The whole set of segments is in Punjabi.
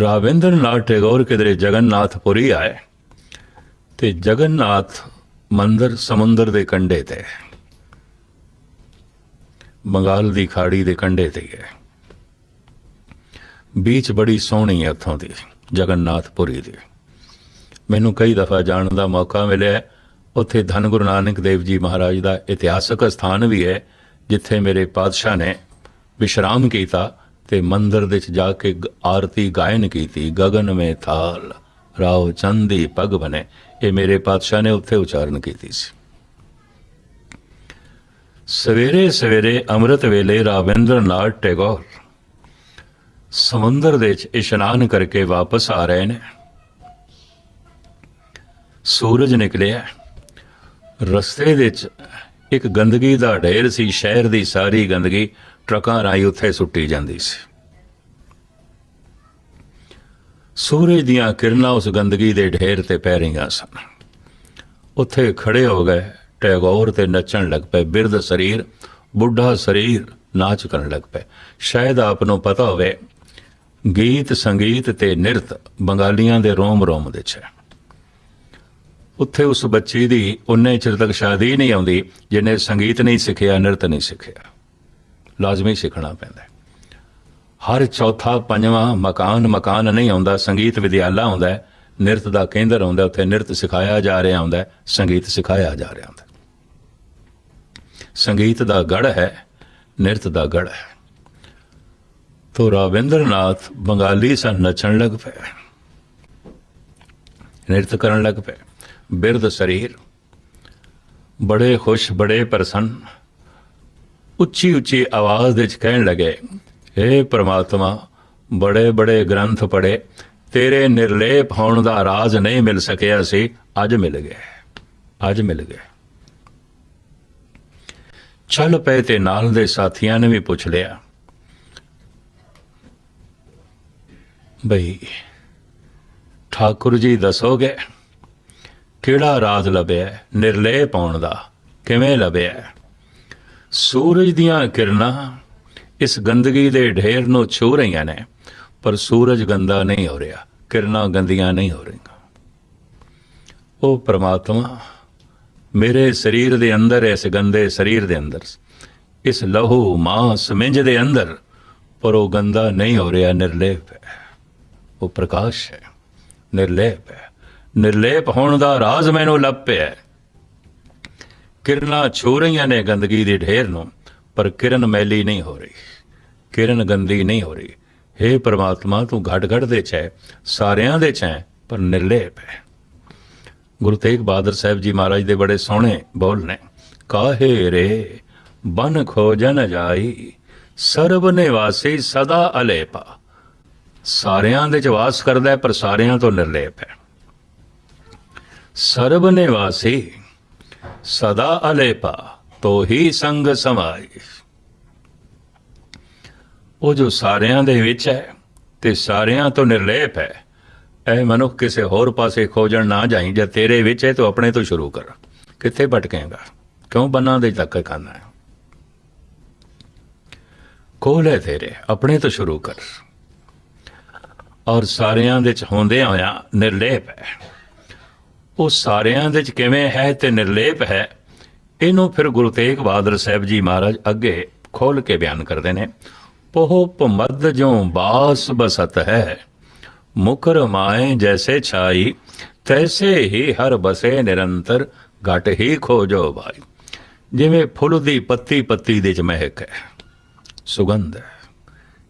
ਰਾਵਿੰਦਰ ਨਾਥ ਟੈਗੋਰ ਕਿਧਰੇ ਜਗਨਨਾਥਪੁਰੀ ਆਏ ਤੇ ਜਗਨਨਾਥ ਮੰਦਰ ਸਮੁੰਦਰ ਦੇ ਕੰਢੇ ਤੇ ਹੈ। ਬੰਗਾਲ ਦੀ ਖਾੜੀ ਦੇ ਕੰਢੇ ਤੇ ਹੈ ਬੀਚ ਬੜੀ ਸੋਹਣੀ ਹੈ ਉੱਥੋਂ ਦੀ ਜਗਨਨਾਥਪੁਰੀ ਦੀ। ਮੈਨੂੰ ਕਈ ਦਫਾ ਜਾਣ ਦਾ ਮੌਕਾ ਮਿਲਿਆ ਉੱਥੇ ਧੰਨ ਗੁਰੂ ਨਾਨਕ ਦੇਵ ਜੀ ਮਹਾਰਾਜ ਦਾ ਇਤਿਹਾਸਕ ਸਥਾਨ ਵੀ ਹੈ, ਜਿੱਥੇ ਮੇਰੇ ਪਾਤਸ਼ਾਹ ਨੇ ਵਿਸ਼ਰਾਮ ਕੀਤਾ ਤੇ ਮੰਦਰ ਵਿੱਚ ਜਾ ਕੇ ਆਰਤੀ ਗਾਇਨ ਕੀਤੀ ਗगन ਮੇ ਥਾਲ ਰਾਉ ਚੰਦੀ ਪਗ ਬਨੇ। ਇਹ ਮੇਰੇ ਪਾਤਸ਼ਾਹ ਨੇ ਉੱਥੇ ਉਚਾਰਨ ਕੀਤੀ ਸੀ। ਸਵੇਰੇ ਸਵੇਰੇ ਅੰਮ੍ਰਿਤ ਵੇਲੇ ਰਾਵਿੰਦਰ ਰਾਵਿੰਦਰਨਾਥ ਟੈਗੋਰ ਸਮੁੰਦਰ ਦੇ ਵਿੱਚ ਇਸ਼ਨਾਨ ਕਰਕੇ ਵਾਪਸ ਆ ਰਹੇ ਨੇ। ਸੂਰਜ ਨਿਕਲਿਆ। ਰਸਤੇ ਦੇ ਵਿੱਚ ਇੱਕ ਗੰਦਗੀ ਦਾ ਢੇਰ ਸੀ, ਸ਼ਹਿਰ ਦੀ ਸਾਰੀ ਗੰਦਗੀ। ਟਰੱਕਾਂ ਰਾਹੀਂ ਉੱਥੇ ਸੁੱਟੀ ਜਾਂਦੀ ਸੀ। ਸੂਰਜ ਦੀਆਂ ਕਿਰਨਾਂ ਉਸ ਗੰਦਗੀ ਦੇ ਢੇਰ ਤੇ ਪੈ ਰਹੀਆਂ ਸਨ। ਉੱਥੇ ਖੜੇ ਹੋ ਗਏ, ਟੈਗੋਰ ਤੇ ਨੱਚਣ ਲੱਗ ਪਏ, ਬਿਰਧ ਸਰੀਰ, ਬੁੱਢਾ ਸਰੀਰ ਨਾਚ ਕਰਨ ਲੱਗ ਪਏ। ਸ਼ਾਇਦ ਆਪ ਨੂੰ ਪਤਾ ਹੋਵੇ, ਗੀਤ, ਸੰਗੀਤ ਤੇ ਨਿਰਤ ਬੰਗਾਲੀਆਂ ਦੇ ਰੋਮ ਰੋਮ ਦੇ ਚ ਹੈ। ਉੱਥੇ ਉਸ ਬੱਚੀ ਦੀ ਉਨੇ ਚਿਰ ਤੱਕ ਸ਼ਾਦੀ ਨਹੀਂ ਆਉਂਦੀ ਜਿਹਨੇ ਸੰਗੀਤ ਨਹੀਂ ਸਿੱਖਿਆ, ਨਿਰਤ ਨਹੀਂ ਸਿੱਖਿਆ। ਲਾਜ਼ਮੀ ਸਿੱਖਣਾ ਪੈਂਦਾ ਹੈ। ਹਰ ਚੌਥਾ ਪੰਜਵਾਂ ਮਕਾਨ ਮਕਾਨ ਨਹੀਂ ਆਉਂਦਾ ਸੰਗੀਤ ਵਿਦਿਆਲਾ ਆਉਂਦਾ ਹੈ, ਨਿਰਤ ਦਾ ਕੇਂਦਰ ਆਉਂਦਾ ਉੱਥੇ ਨਿਰਤ ਸਿਖਾਇਆ ਜਾ ਰਿਹਾ ਹੁੰਦਾ ਸੰਗੀਤ ਸਿਖਾਇਆ ਜਾ ਰਿਹਾ ਹੁੰਦਾ ਸੰਗੀਤ ਦਾ ਗੜ ਹੈ ਨਿਰਤ ਦਾ ਗੜ ਹੈ। ਤੋ ਰਾਵਿੰਦਰਨਾਥ ਬੰਗਾਲੀ ਸਨ ਨੱਚਣ ਲੱਗ ਪਏ। ਨਿਰਤ ਕਰਨ ਲੱਗ ਪਏ। ਬਿਰਧ ਸਰੀਰ। ਬੜੇ ਖੁਸ਼ ਬੜੇ ਪ੍ਰਸੰਨ। ਉੱਚੀ ਉੱਚੀ ਆਵਾਜ਼ ਦੇ ਵਿੱਚ ਕਹਿਣ ਲੱਗੇ हे ਪ੍ਰਮਾਤਮਾ, ਬੜੇ ਬੜੇ ਗ੍ਰੰਥ ਪੜੇ ਤੇਰੇ ਨਿਰਲੇਪ ਹੋਣ ਦਾ ਰਾਜ਼ ਨਹੀਂ ਮਿਲ ਸਕਿਆ ਸੀ, ਅੱਜ ਮਿਲ ਗਿਆ ਅੱਜ ਮਿਲ ਗਿਆ ਚੱਲ ਪਏ ਤੇ ਨਾਲ ਦੇ ਸਾਥੀਆਂ ਨੇ ਵੀ ਪੁੱਛ ਲਿਆ, ਬਈ, ਠਾਕੁਰ ਜੀ ਦੱਸੋਗੇ, ਕਿਹੜਾ ਰਾਜ਼ ਲੱਭਿਆ, ਨਿਰਲੇਪ ਹੋਣ ਦਾ, ਕਿਵੇਂ ਲੱਭਿਆ? ਸੂਰਜ ਦੀਆਂ ਕਿਰਨਾਂ ਇਸ ਗੰਦਗੀ ਦੇ ਢੇਰ ਨੂੰ ਛੂ ਰਹੀਆਂ ਨੇ, ਪਰ ਸੂਰਜ ਗੰਦਾ ਨਹੀਂ ਹੋ ਰਿਹਾ, ਕਿਰਨਾਂ ਗੰਦੀਆਂ ਨਹੀਂ ਹੋ ਰਹੀਆਂ। ਉਹ ਪ੍ਰਮਾਤਮਾ, ਮੇਰੇ ਸਰੀਰ ਦੇ ਅੰਦਰ, ਇਸ ਗੰਦੇ ਸਰੀਰ ਦੇ ਅੰਦਰ, ਇਸ ਲਹੂ ਮਾਸ ਮਿੰਜ ਦੇ ਅੰਦਰ, ਪਰ ਉਹ ਗੰਦਾ ਨਹੀਂ ਹੋ ਰਿਹਾ, ਨਿਰਲੇਪ ਹੈ। ਉਹ ਪ੍ਰਕਾਸ਼ ਹੈ, ਨਿਰਲੇਪ ਹੈ। ਨਿਰਲੇਪ ਹੋਣ ਦਾ ਰਾਜ਼ ਮੈਨੂੰ ਲੱਭ ਪਿਆ ਕਿਰਨਾਂ ਛੂ ਰਹੀਆਂ ਨੇ ਗੰਦਗੀ ਦੇ ਢੇਰ ਨੂੰ, ਪਰ ਕਿਰਨ ਮੈਲੀ ਨਹੀਂ ਹੋ ਰਹੀ। ਕਿਰਨ ਗੰਦੀ ਨਹੀਂ ਹੋ ਰਹੀ। हे ਪ੍ਰਮਾਤਮਾ, ਤੂੰ ਘਟ ਘਟ ਦੇ ਚ ਹੈ ਸਾਰਿਆਂ ਦੇ ਚ ਹੈ ਪਰ ਨਿਰਲੇਪ ਹੈ ਗੁਰੂ ਤੇਗ ਬਹਾਦਰ ਸਾਹਿਬ ਜੀ ਮਹਾਰਾਜ ਦੇ ਬੜੇ ਸੋਹਣੇ ਬੋਲ ਨੇ, ਕਾਹੇ ਰੇ, ਬਨ ਖੋਜਨ ਜਾਈ, ਸਰਬ ਨਿਵਾਸੀ ਸਦਾ ਅਲੇਪਾ। ਸਾਰਿਆਂ ਦੇ ਚ ਵਾਸ ਕਰਦਾ ਪਰ ਸਾਰਿਆਂ ਤੋਂ ਨਿਰਲੇਪ ਹੈ ਸਰਬ ਨਿਵਾਸੀ ਸਦਾ ਅਲੇਪਾ ਤੋ ਹੀ ਸੰਗ ਸਮਾਈ ਉਹ ਜੋ ਸਾਰਿਆਂ ਦੇ ਵਿੱਚ ਹੈ ਤੇ ਸਾਰਿਆਂ ਤੋਂ ਨਿਰਲੇਪ ਹੈ ਐ ਮਨੁੱਖ ਕਿਸੇ ਹੋਰ ਪਾਸੇ ਖੋਜਣ ਨਾ ਜਾਈ ਜੇ ਤੇਰੇ ਵਿੱਚ ਹੈ ਤੂੰ ਆਪਣੇ ਤੋਂ ਸ਼ੁਰੂ ਕਰ ਕਿੱਥੇ ਭਟਕੇਗਾ ਕਿਉਂ ਬੰਨਾਂ ਦੇ ਤੱਕ ਖਾਨਾ ਹੈ ਕੋਲ ਹੈ ਤੇਰੇ ਆਪਣੇ ਤੋਂ ਸ਼ੁਰੂ ਕਰ ਔਰ ਸਾਰਿਆਂ ਦੇ ਚ ਹੁੰਦੇ ਹੋਇਆ ਨਿਰਲੇਪ ਹੈ ਉਹ ਸਾਰਿਆਂ ਦੇ ਚ ਕਿਵੇਂ ਹੈ ਤੇ ਨਿਰਲੇਪ ਹੈ, ਇਹਨੂੰ ਫਿਰ ਗੁਰੂ ਤੇਗ ਬਹਾਦਰ ਸਾਹਿਬ ਜੀ ਮਹਾਰਾਜ ਅੱਗੇ ਖੋਲ ਕੇ ਬਿਆਨ ਕਰਦੇ ਨੇ। ਪੋਹ ਭਮਦ ਜੋ ਬਾਸ ਬਸਤ ਹੈ, ਮੁਕਰ ਮਾਏ ਜੈਸੇ ਛਾਈ, ਤੈਸੇ ਹੀ ਹਰ ਬਸੇ ਨਿਰੰਤਰ, ਘਟ ਹੀ ਖੋਜੋ ਭਾਈ ਜਿਵੇਂ ਫੁੱਲ ਦੀ ਪੱਤੀ ਪੱਤੀ ਦੇ ਚ ਮਹਿਕ ਹੈ, ਸੁਗੰਧ ਹੈ।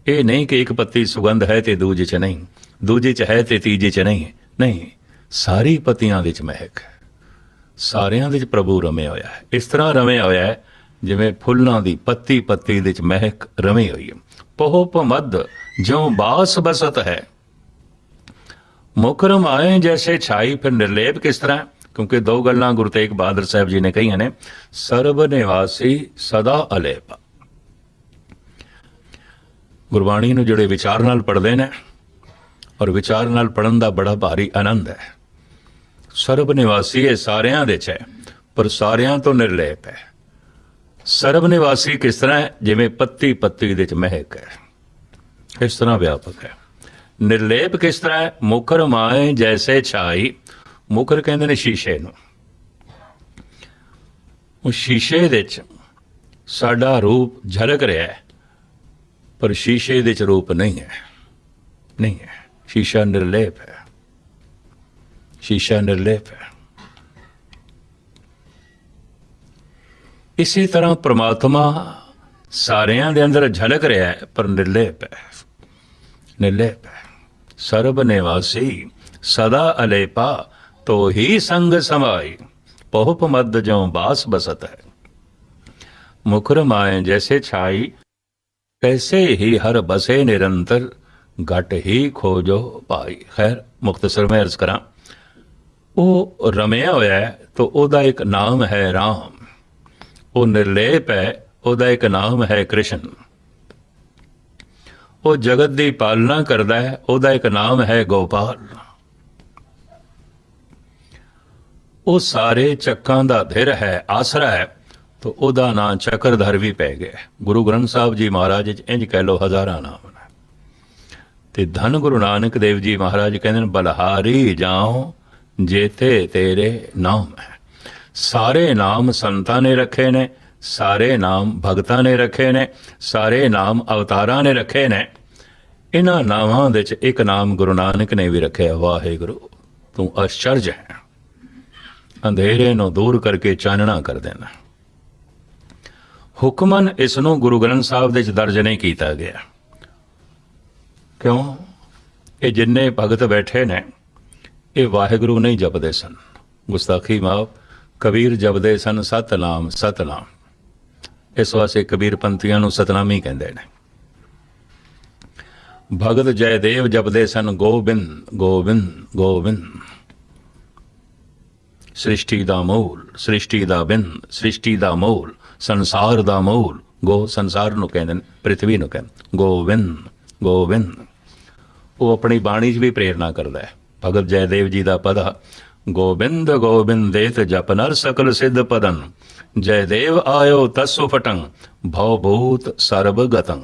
ਇਹ ਨਹੀਂ ਕਿ ਇੱਕ ਪੱਤੀ ਸੁਗੰਧ ਹੈ ਤੇ ਦੂਜੇ ਚ ਨਹੀਂ, ਦੂਜੇ ਚ ਹੈ ਤੇ ਤੀਜੇ ਚ ਨਹੀਂ ਨਹੀਂ। ਸਾਰੀ ਪੱਤੀਆਂ ਵਿੱਚ ਮਹਿਕ ਹੈ। ਸਾਰਿਆਂ ਵਿੱਚ ਪ੍ਰਭੂ ਰਮਿਆ ਹੋਇਆ ਹੈ। ਇਸ ਤਰ੍ਹਾਂ ਰਮਿਆ ਹੋਇਆ ਹੈ, ਜਿਵੇਂ ਫੁੱਲਾਂ ਦੀ ਪੱਤੀ ਪੱਤੀ ਵਿੱਚ ਮਹਿਕ ਰਮੀ ਹੋਈ ਹੈ। ਪਹੁ ਪਮਦ ਜਿਉ ਬਾਸ ਬਸਤ ਹੈ। ਮੁਕਰਮ ਆਏ ਜੈਸੇ ਛਾਈ, ਫਿਰ ਨਿਰਲੇਪ ਕਿਸ ਤਰ੍ਹਾਂ ਕਿਉਂਕਿ ਦੋ ਗੱਲਾਂ ਗੁਰੂ ਤੇਗ ਬਹਾਦਰ ਸਾਹਿਬ ਜੀ ਨੇ ਕਹੀਆਂ ਨੇ, ਸਰਬ ਨਿਵਾਸੀ ਸਦਾ ਅਲੇਪ। ਗੁਰਬਾਣੀ ਨੂੰ ਜਿਹੜੇ ਵਿਚਾਰ ਨਾਲ ਪੜ੍ਹਦੇ ਨੇ ਔਰ ਵਿਚਾਰ ਨਾਲ ਪੜਨ ਦਾ ਬੜਾ ਭਾਰੀ ਆਨੰਦ ਹੈ। ਸਰਬ ਨਿਵਾਸੀ ਇਹ ਸਾਰਿਆਂ ਦੇ ਚ ਹੈ, ਪਰ ਸਾਰਿਆਂ ਤੋਂ ਨਿਰਲੇਪ ਹੈ। ਸਰਬ ਨਿਵਾਸੀ ਕਿਸ ਤਰ੍ਹਾਂ ਹੈ? ਜਿਵੇਂ ਪੱਤੀ ਪੱਤੀ ਦੇ ਚ ਮਹਿਕ ਹੈ। ਇਸ ਤਰ੍ਹਾਂ ਵਿਆਪਕ ਹੈ। ਨਿਰਲੇਪ ਕਿਸ ਤਰ੍ਹਾਂ ਹੈ? ਮੁਖਰ ਮਾਏ ਜੈਸੇ ਛਾਈ। ਮੁਖਰ ਕਹਿੰਦੇ ਨੇ ਸ਼ੀਸ਼ੇ ਨੂੰ। ਉਹ ਸ਼ੀਸ਼ੇ ਦੇ ਵਿੱਚ ਸਾਡਾ ਰੂਪ ਝਲਕ ਰਿਹਾ ਹੈ, ਪਰ ਸ਼ੀਸ਼ੇ ਦੇ ਚ ਰੂਪ ਨਹੀਂ ਹੈ। ਨਹੀਂ ਹੈ। ਸ਼ੀਸ਼ਾ ਨਿਰਲੇਪ ਹੈ। ਸ਼ੀਸ਼ਾ ਨਿਰਲੇਪ ਹੈ ਇਸੇ ਤਰ੍ਹਾਂ ਪ੍ਰਮਾਤਮਾ ਸਾਰਿਆਂ ਦੇ ਅੰਦਰ ਝਲਕ ਰਿਹਾ ਹੈ, ਪਰ ਨਿਰਲੇਪ ਹੈ। ਨਿਰਲੇਪ ਹੈ। ਸਰਬ ਨਿਵਾਸੀ ਸਦਾ ਅਲੇਪਾ, ਤੋ ਹੀ ਸੰਗ ਸਮਾਈ ਪਹੁਪ ਮਦ ਜੋ ਬਾਸ ਬਸਤ ਹੈ। ਮੁਖਰ ਮਾਏ ਜੈਸੇ ਛਾਈ ਕੈਸੇ ਹੀ ਹਰ ਬਸੇ ਨਿਰੰਤਰ, ਘਟ ਹੀ ਖੋਜੋ ਭਾਈ। ਖੈਰ ਮੁਖਤਸਰ ਮੈਂ ਅਰਜ਼ ਕਰਾਂ। ਉਹ ਰਮਿਆ ਹੋਇਆ ਹੈ ਤਾਂ ਉਹਦਾ ਇੱਕ ਨਾਮ ਹੈ ਰਾਮ। ਉਹ ਨਿਰਲੇਪ ਹੈ, ਉਹਦਾ ਇੱਕ ਨਾਮ ਹੈ ਕ੍ਰਿਸ਼ਨ। ਉਹ ਜਗਤ ਦੀ ਪਾਲਣਾ ਕਰਦਾ ਹੈ, ਉਹਦਾ ਇੱਕ ਨਾਮ ਹੈ ਗੋਪਾਲ। ਉਹ ਸਾਰੇ ਚੱਕਾਂ ਦਾ ਧਿਰ ਹੈ, ਆਸਰਾ ਹੈ, ਤਾਂ ਉਹਦਾ ਨਾਂ ਚੱਕਰਧਰ ਵੀ ਪੈ ਗਿਆ ਗੁਰੂ ਗ੍ਰੰਥ ਸਾਹਿਬ ਜੀ ਮਹਾਰਾਜ ਚ ਇੰਜ ਕਹਿ ਲੋ ਹਜ਼ਾਰਾਂ ਨਾਮ ਨੇ। ਤੇ ਧੰਨ ਗੁਰੂ ਨਾਨਕ ਦੇਵ ਜੀ ਮਹਾਰਾਜ ਕਹਿੰਦੇ ਨੇ, ਬਲਹਾਰੀ ਜਾਉ ਜੇਤੇ ਤੇਰੇ ਨਾਮ ਹੈ। ਸਾਰੇ ਨਾਮ ਸੰਤਾਂ ਨੇ ਰੱਖੇ ਨੇ, ਸਾਰੇ ਨਾਮ ਭਗਤਾਂ ਨੇ ਰੱਖੇ ਨੇ, ਸਾਰੇ ਨਾਮ ਅਵਤਾਰਾਂ ਨੇ ਰੱਖੇ ਨੇ। ਇਹਨਾਂ ਨਾਵਾਂ ਦੇ ਚ ਇੱਕ ਨਾਮ ਗੁਰੂ ਨਾਨਕ ਨੇ ਵੀ ਰੱਖਿਆ, ਵਾਹਿਗੁਰੂ, ਤੂੰ ਅਚਰਜ ਹੈ। ਅੰਧੇਰੇ ਨੂੰ ਦੂਰ ਕਰਕੇ ਚਾਨਣਾ ਕਰ ਦੇਣਾ। ਹੁਕਮਨ ਇਸ ਨੂੰ ਗੁਰੂ ਗ੍ਰੰਥ ਸਾਹਿਬ ਦੇ ਵਿੱਚ ਦਰਜ ਨਹੀਂ ਕੀਤਾ ਗਿਆ। ਕਿਉਂ? ਇਹ ਜਿੰਨੇ ਭਗਤ ਬੈਠੇ ਨੇ ਇਹ ਵਾਹਿਗੁਰੂ ਨਹੀਂ ਜਪਦੇ ਸਨ। ਗੁਸਤਾਖੀ ਮਾਫ, ਕਬੀਰ ਜਪਦੇ ਸਨ, ਸਤਨਾਮ ਸਤਨਾਮ। ਇਸ ਵਾਸਤੇ ਕਬੀਰ ਪੰਥੀਆਂ ਨੂੰ ਸਤਨਾਮੀ ਕਹਿੰਦੇ ਨੇ। ਭਗਤ ਜੈਦੇਵ ਜਪਦੇ ਸਨ, ਗੋਬਿੰਦ ਗੋਬਿੰਦ ਗੋਬਿੰਦ। ਸ੍ਰਿਸ਼ਟੀ ਦਾ ਮੂਲ, ਸ੍ਰਿਸ਼ਟੀ ਦਾ ਬਿੰਦ, ਸ੍ਰਿਸ਼ਟੀ ਦਾ ਮੂਲ, ਸੰਸਾਰ ਦਾ ਮੂਲ, ਗੋ ਸੰਸਾਰ ਨੂੰ ਕਹਿੰਦੇ ਨੇ ਪ੍ਰithvi ਨੂੰ ਕਹਿੰਦੇ ਗੋਬਿੰਦ ਗੋਬਿੰਦ। ਉਹ ਆਪਣੀ ਬਾਣੀ 'ਚ ਵੀ ਪ੍ਰੇਰਣਾ ਕਰਦਾ ਹੈ। ਭਗਤ ਜੈਦੇਵ ਜੀ ਦਾ ਪਦਾ, ਗੋਬਿੰਦ ਗੋਬਿੰਦੇਤ ਜਪ ਨਰ ਸਕਲ ਸਿੱਧ ਪਦੰ, ਜੈਦੇਵ ਆਇਓ ਤਸੁ ਫਟੰ, ਭਉ ਭੂਤ ਸਰਬ ਗਤੰ।